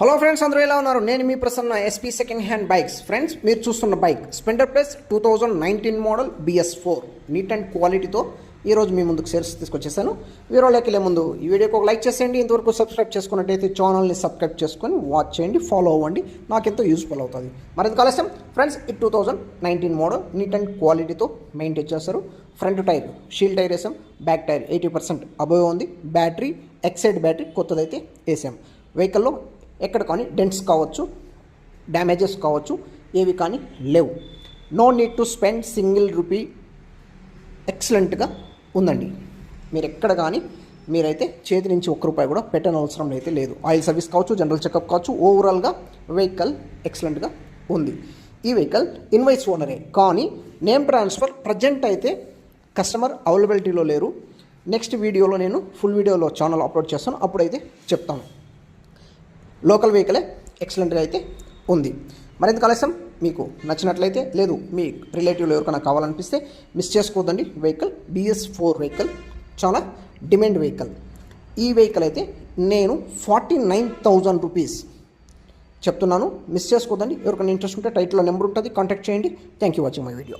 Hello friends అందరూ ఎలా ఉన్నారు? నేను మీ Prasanna SP second hand bikes friends మీరు చూస్తున్న bike Splendor plus two thousand nineteen model BS four neat and క్వాలిటీతో ఈరోజు మీ ముందుకు సేల్స్ తీసుకొచ్చేసాను. వీడియోలోకి వెళ్ళే ముందు ఈ వీడియోకి ఒక లైక్ చేసేయండి. ఇంతవరకు సబ్స్క్రైబ్ చేసుకున్నట్టయితే ఛానల్ని సబ్స్క్రైబ్ చేసుకొని వాచ్ చేయండి ఫాలో అవ్వండి. నాకు ఎంతో యూస్ఫుల్ అవుతుంది. మరింత కాలస్యం ఫ్రెండ్స్ ఈ two thousand nineteen model neat and క్వాలిటీతో మెయింటైన్ చేస్తారు ఫ్రంట్ టైర్ షీల్ టైర్ వేసాం. Back tyre eighty percent above ఉంది. బ్యాటరీ ఎక్సైడ్ బ్యాటరీ కొత్తదైతే వేసాం. వెహికల్లో ఎక్కడ కానీ డెంట్స్ కావచ్చు డ్యామేజెస్ కావచ్చు ఏవి కానీ లేవు. No need to spend single rupee ఎక్సలెంట్గా ఉందండి. మీరు ఎక్కడ కానీ మీరైతే చేతి నుంచి ఒక్క రూపాయి కూడా పెట్టని అవసరం అయితే లేదు. ఆయిల్ సర్వీస్ కావచ్చు జనరల్ చెకప్ కావచ్చు ఓవరాల్గా వెహికల్ ఎక్సలెంట్గా ఉంది. ఈ వెహికల్ ఇన్వైస్ ఓనరే. కానీ నేమ్ ట్రాన్స్ఫర్ ప్రజెంట్ అయితే కస్టమర్ అవైలబిలిటీలో లేరు. నెక్స్ట్ వీడియోలో నేను ఫుల్ వీడియోలో ఛానల్ అప్లోడ్ చేస్తాను. అప్పుడైతే చెప్తాను. లోకల్ వెహికలే ఎక్సలెంట్గా అయితే ఉంది. మరింత ఆలస్యం? మీకు నచ్చినట్లయితే లేదు మీ రిలేటివ్లో ఎవరికైనా కావాలనిపిస్తే మిస్ చేసుకోవద్దండి. వెహికల్ బిఎస్ ఫోర్ వెహికల్ చాలా డిమాండ్ వెహికల్. ఈ వెహికల్ అయితే నేను ఫార్టీ నైన్ థౌజండ్ రూపీస్ చెప్తున్నాను. మిస్ చేసుకోదండి ఎవరికైనా ఇంట్రెస్ట్ ఉంటే టైటిల్లో నెంబర్ ఉంటుంది కాంటాక్ట్ చేయండి. Thank you watching my video